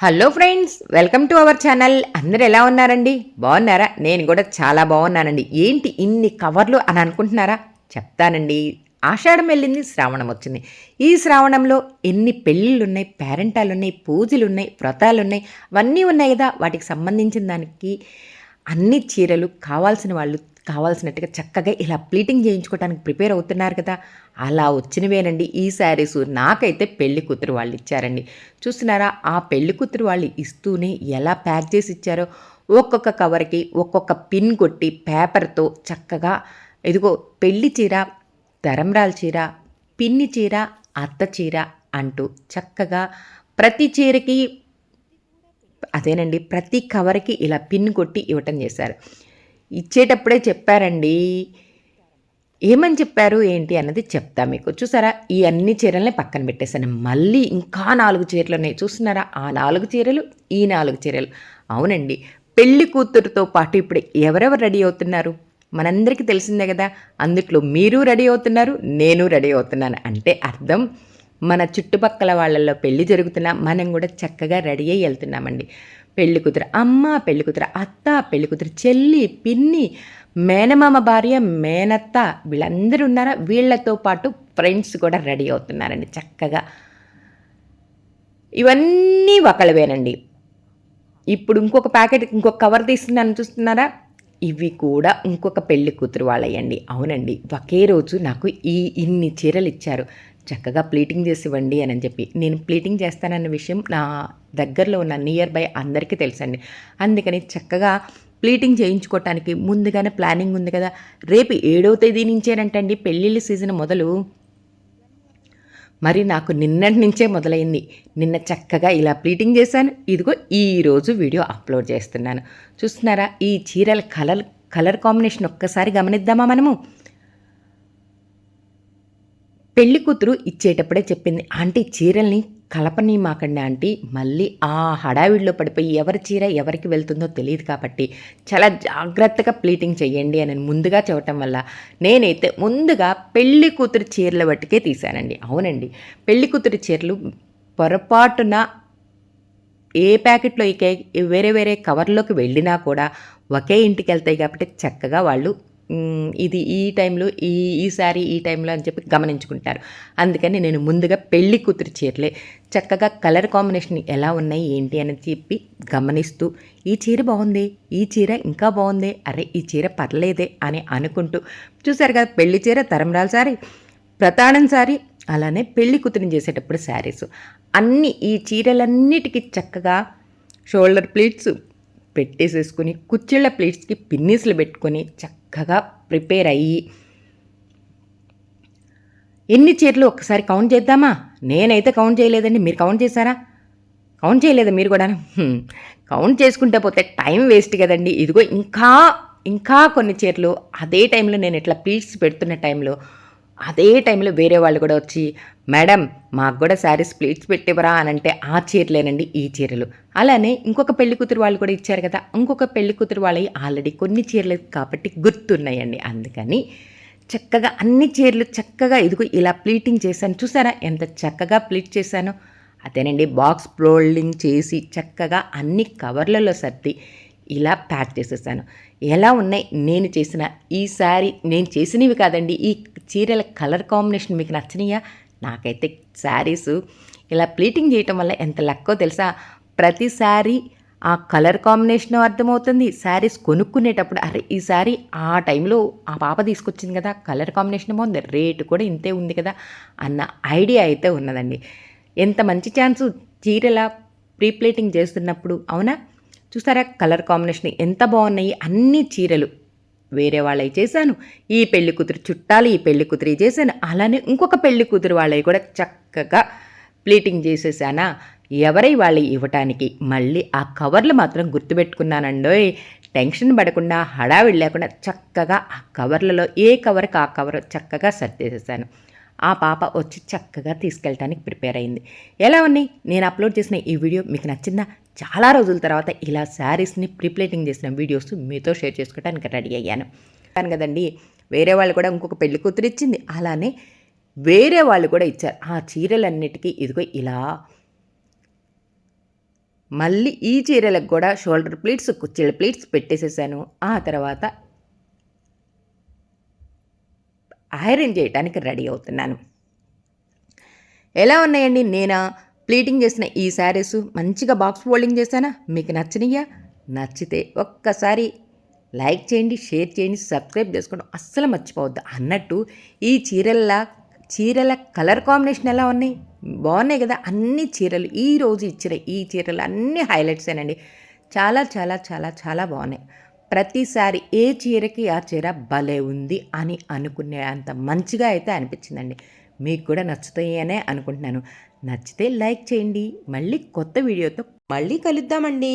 Hello friends welcome to our channel. అందరు ఎలా ఉన్నారండి? బాగున్నారా? నేను కూడా చాలా బాగున్నానండి. ఏంటి ఇన్ని కవర్లు అని అనుకుంటున్నారా? చెప్తానండి. ఆషాఢం వెళ్ళింది శ్రావణం వచ్చింది. ఈ శ్రావణంలో ఎన్ని పెళ్ళిళ్ళు ఉన్నాయి పేరెంటాలు ఉన్నాయి పూజలు ఉన్నాయి వ్రతాలు ఉన్నాయి అవన్నీ ఉన్నాయి కదా? వాటికి సంబంధించిన దానికి అన్ని చీరలు కావాల్సిన వాళ్ళు కావాల్సినట్టుగా చక్కగా ఇలా ప్లీటింగ్ చేయించుకోవడానికి ప్రిపేర్ అవుతున్నారు కదా. అలా వచ్చినవేనండి. ఈ శారీస్ నాకైతే పెళ్ళి కూతురు వాళ్ళు ఇచ్చారండి. చూస్తున్నారా ఆ పెళ్ళి కూతురు వాళ్ళు ఇస్తూనే ఎలా ప్యాక్ చేసి ఇచ్చారో ఒక్కొక్క కవర్కి ఒక్కొక్క పిన్ కొట్టి పేపర్తో చక్కగా ఇదిగో పెళ్ళి చీర తరంరాల చీర పిన్ని చీర అత్త చీర అంటూ చక్కగా ప్రతి చీరకి అదేనండి ప్రతి కవర్కి ఇలా పిన్ కొట్టి ఇవ్వటం చేశారు. ఇచ్చేటప్పుడే చెప్పారండి. ఏమని చెప్పారు? ఏంటి అన్నది చెప్తా మీకు. చూసారా? ఈ అన్ని చీరల్ని పక్కన పెట్టేశాను. మళ్ళీ ఇంకా నాలుగు చీరలు ఉన్నాయి. చూస్తున్నారా? ఆ నాలుగు చీరలు ఈ నాలుగు చీరలు. అవునండి. పెళ్ళి కూతురుతో పాటు ఇప్పుడు ఎవరెవరు రెడీ అవుతున్నారు? మనందరికీ తెలిసిందే కదా. అందుట్లో మీరు రెడీ అవుతున్నారు నేను రెడీ అవుతున్నాను. అంటే అర్థం? మన చుట్టుపక్కల వాళ్ళల్లో పెళ్ళి జరుగుతున్నా మనం కూడా చక్కగా రెడీ అయ్యి వెళ్తున్నామండి. పెళ్ళి కూతురు అమ్మ పెళ్ళి కూతురు అత్త పెళ్ళి కూతురు చెల్లి పిన్ని మేనమామ భార్య మేనత్త వీళ్ళందరూ ఉన్నారా? వీళ్ళతో పాటు ఫ్రెండ్స్ కూడా రెడీ అవుతున్నారండి చక్కగా. ఇవన్నీ ఒకళ్ళవేనండి ఇప్పుడు ఇంకొక ప్యాకెట్ ఇంకొక కవర్ తీస్తున్నాను చూస్తున్నారా? ఇవి కూడా ఇంకొక పెళ్ళి కూతురు వాళ్ళయ్యండి అవునండి ఒకే రోజు నాకు ఈ ఇన్ని చీరలు ఇచ్చారు. చక్కగా ప్లీటింగ్ చేసి ఇవ్వండి అని చెప్పి. నేను ప్లీటింగ్ చేస్తానన్న విషయం నా దగ్గరలో ఉన్న నియర్ బై అందరికీ తెలుసండి. అందుకని చక్కగా ప్లీటింగ్ చేయించుకోవటానికి ముందుగానే ప్లానింగ్ ఉంది కదా. రేపు ఏడవ తేదీ నుంచేనంటండి పెళ్ళిళ్ళ సీజన్ మొదలు. మరి నాకు నిన్నటి నుంచే మొదలైంది. నిన్న చక్కగా ఇలా ప్లీటింగ్ చేశాను. ఇదిగో ఈరోజు వీడియో అప్లోడ్ చేస్తున్నాను. చూస్తున్నారా? ఈ చీరల కలర్ కలర్ కాంబినేషన్ ఒక్కసారి గమనిద్దామా మనము? పెళ్ళి కూతురు ఇచ్చేటప్పుడే చెప్పింది ఆంటీ చీరల్ని కలపని మాకండి ఆంటీ మళ్ళీ ఆ హడావిడిలో పడిపోయి ఎవరి చీర ఎవరికి వెళ్తుందో తెలియదు కాబట్టి చాలా జాగ్రత్తగా ప్లీటింగ్ చేయండి అని ముందుగా చెప్పటం వల్ల నేనైతే ముందుగా పెళ్ళి కూతురు చీరల బట్టికే తీశానండి. అవునండి. పెళ్ళి కూతురు చీరలు పొరపాటున ఏ ప్యాకెట్లో వేరే వేరే కవర్లోకి వెళ్ళినా కూడా ఒకే ఇంటికి వెళ్తాయి కాబట్టి చక్కగా వాళ్ళు ఇది ఈ టైంలో ఈ ఈసారి ఈ టైంలో అని చెప్పి గమనించుకుంటారు. అందుకని నేను ముందుగా పెళ్ళి కూతురు చీరలే. చక్కగా కలర్ కాంబినేషన్ ఎలా ఉన్నాయి ఏంటి అని చెప్పి గమనిస్తూ ఈ చీర బాగుంది ఈ చీర ఇంకా బాగుంది అరే ఈ చీర పర్లేదే అని అనుకుంటూ చూసారు కదా పెళ్ళి చీర తరంరాల సారీ ప్రతాణం సారీ అలానే పెళ్ళి కూతురిని చేసేటప్పుడు శారీస్. అన్నీ ఈ చీరలన్నిటికీ చక్కగా షోల్డర్ ప్లేట్స్ పెట్టేసేసుకుని కుచ్చిళ్ళ ప్లేట్స్కి పిన్నీసులు పెట్టుకొని చక్క చక్కగా ప్రిపేర్ అయ్యి. ఎన్ని చీరలు ఒకసారి కౌంట్ చేద్దామా? నేనైతే కౌంట్ చేయలేదండి. మీరు కౌంట్ చేశారా? కౌంట్ చేయలేదా మీరు కూడా కౌంట్ చేసుకుంటే పోతే టైం వేస్ట్ కదండి. ఇదిగో ఇంకా ఇంకా కొన్ని చీరలు అదే టైంలో నేను ఇట్లా ప్లీట్స్ పెడుతున్న టైంలో అదే టైంలో వేరే వాళ్ళు కూడా వచ్చి మేడం మాకు కూడా శారీస్ ప్లేట్స్ పెట్టివరా అని అంటే ఆ చీరలేనండి ఈ చీరలు. అలానే ఇంకొక పెళ్ళి కూతురు వాళ్ళు కూడా ఇచ్చారు కదా ఇంకొక పెళ్ళి కూతురు వాళ్ళవి ఆల్రెడీ కొన్ని చీరలు కాబట్టి గుర్తున్నాయండి. అందుకని చక్కగా అన్ని చీరలు చక్కగా ఇదిగో ఇలా ప్లీటింగ్ చేశాను. చూసారా ఎంత చక్కగా ప్లీట్ చేశానో? అదేనండి బాక్స్ ఫోల్డింగ్ చేసి చక్కగా అన్ని కవర్లలో సర్ది ఇలా ప్యాక్ చేసేసాను. ఎలా ఉన్నాయి? నేను చేసిన ఈ శారీ నేను చేసినవి కాదండి. ఈ చీరల కలర్ కాంబినేషన్ మీకు నచ్చినాయా? నాకైతే శారీస్ ఇలా ప్లీటింగ్ చేయటం వల్ల ఎంత లక్కో తెలుసా? ప్రతి శారీ ఆ కలర్ కాంబినేషన్ అర్థమవుతుంది. శారీస్ కొనుక్కునేటప్పుడు అరే ఈ శారీ ఆ టైంలో ఆ పాప తీసుకొచ్చింది కదా కలర్ కాంబినేషన్ బాగుంది రేటు కూడా ఇంతే ఉంది కదా అన్న ఐడియా అయితే ఉన్నదండి. ఎంత మంచి ఛాన్సు చీరల ప్రీప్లేటింగ్ చేస్తున్నప్పుడు అవునా? చూసారా కలర్ కాంబినేషన్ ఎంత బాగున్నాయి? అన్ని చీరలు. వేరే వాళ్ళవి చేశాను. ఈ పెళ్ళి కూతురు చుట్టాలు ఈ పెళ్ళి కూతురి చేశాను. అలానే ఇంకొక పెళ్ళి కూతురు వాళ్ళవి కూడా చక్కగా ప్లీటింగ్ చేసేసానా? ఎవరై వాళ్ళు ఇవ్వటానికి? మళ్ళీ ఆ కవర్లు మాత్రం గుర్తుపెట్టుకున్నానండోయ్. టెన్షన్ పడకుండా హడావిడి లేకుండా చక్కగా ఆ కవర్లలో ఏ కవర్కి ఆ కవర్ చక్కగా సర్దేసేసాను ఆ పాప వచ్చి చక్కగా తీసుకెళ్ళటానికి ప్రిపేర్ అయింది. ఎలా ఉన్నాయి? నేను అప్లోడ్ చేసిన ఈ వీడియో మీకు నచ్చిందా? చాలా రోజుల తర్వాత ఇలా శారీస్ని ప్రిప్లేటింగ్ చేసిన వీడియోస్ మీతో షేర్ చేసుకోవడానికి రెడీ అయ్యాను. కానీ కదండి వేరే వాళ్ళు కూడా ఇంకొక పెళ్ళి కూతురు ఇచ్చింది. అలానే వేరే వాళ్ళు కూడా ఇచ్చారు. ఆ చీరలన్నిటికీ ఇదిగో ఇలా మళ్ళీ ఈ చీరలకు కూడా షోల్డర్ ప్లీట్స్ కుచ్చిళ్ళ ప్లీట్స్ పెట్టేసేసాను. ఆ తర్వాత ఐరన్ చేయడానికి రెడీ అవుతున్నాను. ఎలా ఉన్నాయండి? నేనా? ప్లీటింగ్ చేసిన ఈ శారీస్ మంచిగా బాక్స్ ఫోల్డింగ్ చేశానా? మీకు నచ్చినయ్యా? నచ్చితే ఒక్కసారి లైక్ చేయండి షేర్ చేయండి సబ్స్క్రైబ్ చేసుకోవడం అస్సలు మర్చిపోవద్దు. అన్నట్టు ఈ చీరల చీరల కలర్ కాంబినేషన్ ఎలా ఉన్నాయి? బాగున్నాయి కదా? అన్ని చీరలు ఈ రోజు ఇచ్చిన ఈ చీరలు అన్ని హైలైట్స్ ఏనండి. చాలా చాలా చాలా చాలా బాగున్నాయి. ప్రతిసారి ఏ చీరకి ఆ చీర భలే ఉంది అని అనుకునే అంత మంచిగా అయితే అనిపించిందండి. మీకు కూడా నచ్చుతాయి అనే అనుకుంటున్నాను. నచ్చితే లైక్ చేయండి. మళ్ళీ కొత్త వీడియోతో మళ్ళీ కలుద్దామండి.